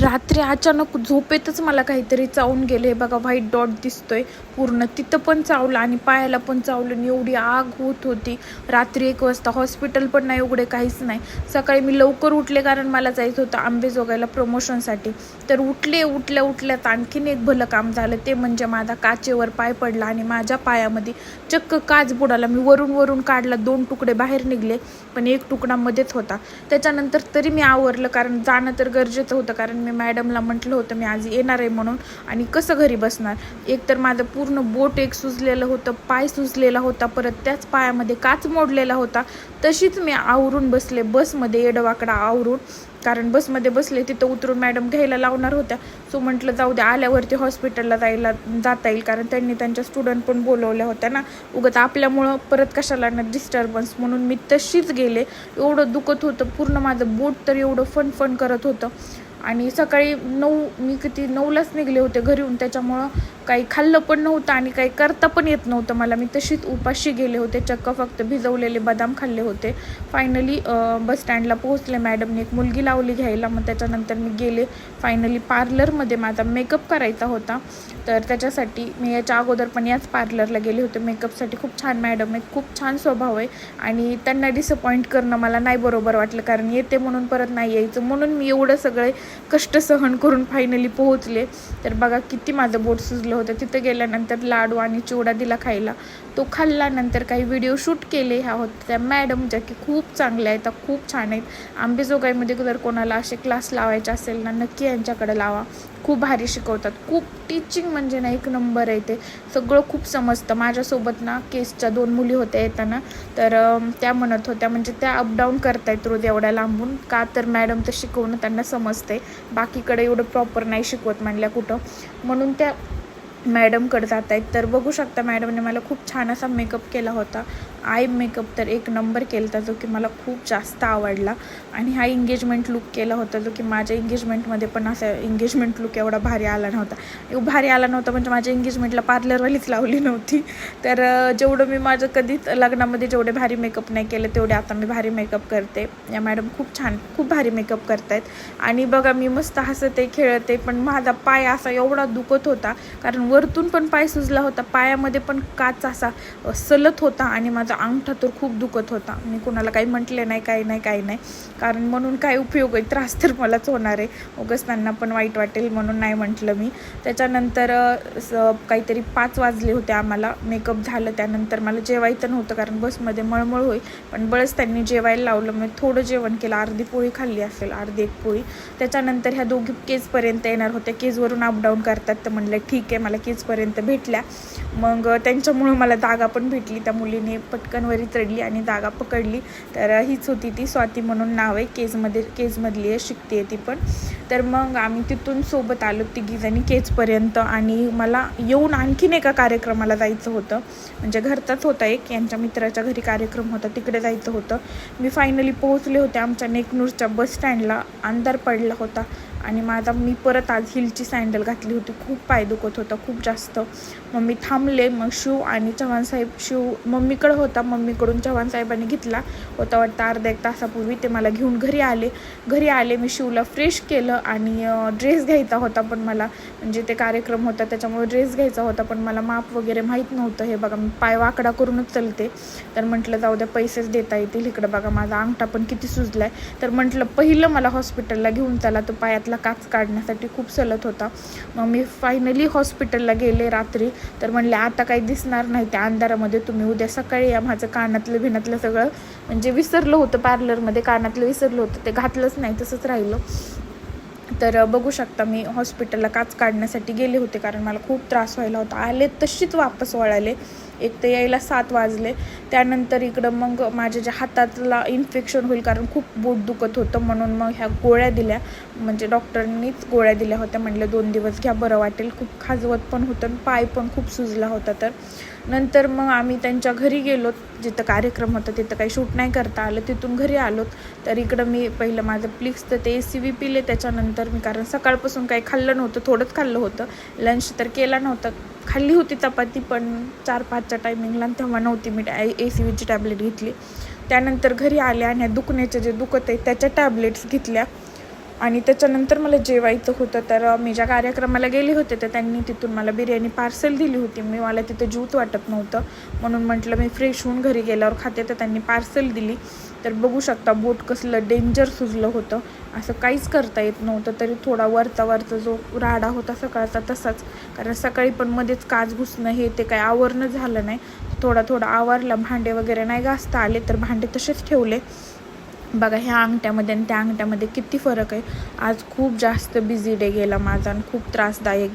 रात्री अचानक झोपेतच मला काहीतरी चावून गेले बघा व्हाईट डॉट दिसतोय पूर्ण. तिथं पण चावलं आणि पायाला पण चावलं आणि एवढी आग होत होती. रात्री एक वाजता हॉस्पिटल पण नाही उघडे काहीच नाही. सकाळी मी लवकर उठले कारण मला जायचं होतं आंबेजोगाईला प्रमोशनसाठी तर उठले उठल्या उठल्यात आणखीन एक भलं काम झालं. ते म्हणजे माझा काचेवर पाय पडला आणि माझ्या पायामध्ये चक्क काच बुडाला. मी वरून वरून काढला. दोन तुकडे बाहेर निघले पण एक तुकडा मध्येच होता. त्याच्यानंतर तरी मी आवरलं कारण जाणं तर गरजेचं होतं कारण मी मॅडमला म्हटलं होतं मी आज येणार आहे म्हणून आणि कसं घरी बसणार? एक तर माझं पूर्ण बोट एक सुजलेलं होतं पाय सुजलेला होता परत त्याच पायामध्ये काच मोडलेला होता. तशीच मी आवरून बसले बसमध्ये येडवाकडा आवरून. कारण बसमध्ये बसले तिथं उतरून मॅडम घ्यायला लावणार होत्या. सो म्हटलं जाऊ द्या आल्यावरती हॉस्पिटलला जायला जाता येईल. कारण त्यांनी त्यांच्या स्टुडंट पण बोलवल्या होत्या ना. उगत आपल्यामुळं परत कशाला ना डिस्टर्बन्स म्हणून मी तशीच गेले. एवढं दुखत होतं पूर्ण माझं बोट तर एवढं फन फन करत होतं. आणि सकाळी नऊ मी किती नऊलाच निघले होते घरीहून त्याच्यामुळं काही खाल्लं पण नव्हतं आणि काही करता पण येत नव्हतं मला. मी तशीच उपाशी गेले होते चक्क फक्त भिजवलेले बदाम खाल्ले होते. फायनली बस स्टँडला पोहोचले मॅडमने एक मुलगी लावली घ्यायला. मग त्याच्यानंतर मी गेले. फायनली पार्लरमध्ये माझा मेकअप करायचा होता. तर त्याच्यासाठी मी याच्या अगोदर पण याच पार्लरला गेले होते. मेकअपसाठी खूप छान मॅडम आहेत. खूप छान स्वभाव आहे. आणि त्यांना डिसअपॉइंट करणं मला नाही बरोबर वाटलं. कारण येते म्हणून परत नाही यायचं. म्हणून मी एवढं सगळे कष्ट सहन करून फायनली पोहोचले. तर बघा किती माझं बोट सुजलं होतं. तिथं गेल्यानंतर लाडू आणि चिवडा दिला खायला. तो खाल्ल्यानंतर काही व्हिडिओ शूट केले. ह्या होत्या त्या मॅडम ज्या की खूप चांगल्या आहेत त्या खूप छान आहेत. आंबेजोगाईमध्ये जर कोणाला असे क्लास लावायचे असेल ना नक्की यांच्याकडे लावा. खूप भारी शिकवतात. खूप टीचिंग म्हणजे ना एक नंबर आहे ते. सगळं खूप समजतं. माझ्यासोबत ना केसच्या दोन मुली होत्या येताना. तर त्या म्हणत होत्या म्हणजे त्या अपडाऊन करतायत रोज एवढ्या लांबून. का तर मॅडम तर शिकवणं त्यांना समजते बाकीकडे एवढं प्रॉपर नाही शिकवत म्हणल्या कुठं. म्हणून त्या मॅडमकडे जात आहेत. तर बघू शकता मॅडमने मला खूप छान असा मेकअप केला होता. आय मेकअप तर एक नंबर केला होता जो की मला खूप जास्त आवडला. आणि हा एंगेजमेंट लुक केला होता जो की माझ्या एंगेजमेंटमध्ये पण असा एंगेजमेंट लुक एवढा भारी आला नव्हता. भारी आला नव्हता म्हणजे माझ्या एंगेजमेंटला पार्लरवालीच लावली नव्हती. तर जेवढं मी माझं कधीच लग्नामध्ये जेवढे भारी मेकअप नाही केले तेवढे आता मी भारी मेकअप करते. या मॅडम खूप छान खूप भारी मेकअप करतायत. आणि बघा मी मस्त हसते खेळते पण माझा पाय असा एवढा दुखत होता. कारण वरतून पण पाय सुजला होता पायामध्ये पण काच असा सलत होता आणि माझा अंगठा तर खूप दुखत होता. मी कुणाला काही म्हटले नाही काही नाही काही नाही. कारण म्हणून काय उपयोग आहे? त्रास तर मलाच होणार आहे. उगस त्यांना पण वाईट वाटेल म्हणून नाही म्हटलं मी. त्याच्यानंतर स- काहीतरी पाच वाजले होते आम्हाला. मेकअप झालं त्यानंतर मला जेवायचं नव्हतं कारण बसमध्ये मळमळ होईल. पण बळच त्यांनी जेवायला लावलं. मी थोडं जेवण केलं. अर्धी पोळी खाल्ली असेल अर्धी एक पोळी. त्याच्यानंतर ह्या दोघी केजपर्यंत येणार होत्या. केजवरून अपडाऊन करतात. तर म्हणलं ठीक आहे मला केजपर्यंत भेटल्या. मग त्यांच्यामुळं मला जागा पण भेटली. त्या मुलीने पटकनवरी चढली आणि जागा पकडली. तर हीच होती ती स्वाती म्हणून नाव आहे. केजमध्ये केजमधली आहे शिकते ती पण. तर मग आम्ही तिथून सोबत आलो तिघीजणी केजपर्यंत. आणि मला येऊन आणखीन एका कार्यक्रमाला जायचं होतं. म्हणजे घरचाच होता एक. यांच्या मित्राच्या घरी कार्यक्रम होता. तिकडे जायचं होतं. मी फायनली पोहोचले होते. आमच्या नेकनूरच्या बस स्टँडला अंधार पडला होता. आणि माझा मी परत आज हिलची सँडल घातली होती. खूप पाय दुखत होता खूप जास्त. मग मी थांबले मग शिव आणि चव्हाण साहेब शिव मम्मीकडं होता. मम्मीकडून चव्हाणसाहेबांनी घेतला होता वाटतं अर्धा एक तासापूर्वी. ते मला घेऊन घरी आले. घरी आले मी शिवला फ्रेश केलं आणि ड्रेस घ्यायचा होता पण मला. म्हणजे ते कार्यक्रम होता त्याच्यामुळे ड्रेस घ्यायचा होता पण मला माप वगैरे माहीत नव्हतं. हे बघा मी पाय वाकडा करूनच चलते. तर म्हटलं जाऊ द्या पैसेच देता येतील. इकडं बघा माझा अंगठा पण किती सुजला आहे तर म्हटलं पहिलं मला हॉस्पिटलला घेऊन चला. तो पायात हातातला काच काढण्यासाठी खूप सलत होता. मग मी फायनली हॉस्पिटलला गेले रात्री. तर म्हणले आता काही दिसणार नाही त्या अंधारामध्ये. तुम्ही उद्या सकाळी या. माझं कानातलं भिनातलं सगळं म्हणजे विसरलं होतं पार्लरमध्ये कानातलं विसरलं होतं. ते घातलंच नाही तसंच राहिलं. तर बघू शकता मी हॉस्पिटलला काच काढण्यासाठी गेले होते. कारण मला खूप त्रास व्हायला होता. आले तशीच वापस वळाले. एक तर यायला सात वाजले. त्यानंतर इकडं मग माझ्या ज्या हातातला इन्फेक्शन होईल कारण खूप बोट दुखत होतं म्हणून मग ह्या गोळ्या दिल्या. म्हणजे डॉक्टरनीच गोळ्या दिल्या होत्या. म्हटलं दोन दिवस घ्या बरं वाटेल. खूप खाजवत पण होतं आणि पाय पण खूप सुजला होता तर. नंतर मग आम्ही त्यांच्या घरी गेलो. जिथं कार्यक्रम होता तिथं काही शूट नाही करता आलं. तिथून घरी आलो. तर इकडं मी पहिलं माझं प्लिक्स तर ते ए सी वी पिले. त्याच्यानंतर मी कारण सकाळपासून काही खाल्लं नव्हतं थोडंच खाल्लं होतं. लंच तर केला नव्हता. खाल्ली होती चपाती पण चार पाचच्या टायमिंगला आणि तेव्हा नव्हती. मी ए सी व्हीची टॅबलेट घेतली. त्यानंतर घरी आले आणि ह्या दुखण्याचे जे दुखत आहे त्याच्या टॅबलेट्स घेतल्या. आणि त्याच्यानंतर मला जेवायचं होतं. तर मी ज्या कार्यक्रमाला गेले होते तर त्यांनी तिथून मला बिर्याणी पार्सल दिली होती. मी मला तिथं जूत वाटत नव्हतं. म्हणून म्हटलं मी फ्रेश होऊन घरी गेल्यावर खाते. तर त्यांनी पार्सल दिली. तर बघू शकता बोट कसलं डेंजर सुजलं होतं. असं काहीच करता येत नव्हतं तरी थोडा वरचा वरचा जो राडा होता सकाळचा तसाच. कारण सकाळी पण मध्येच काच घुसणं हे ते काही आवरणं झालं नाही. थोडा थोडा आवरला भांडे वगैरे नाही घासता आले तर भांडे तसेच ठेवले. बघा ह्या अंगठ्यामध्ये आणि त्या अंगठ्यामध्ये किती फरक आहे. आज खूप जास्त बिझी डे गेला माझा आणि खूप त्रासदायक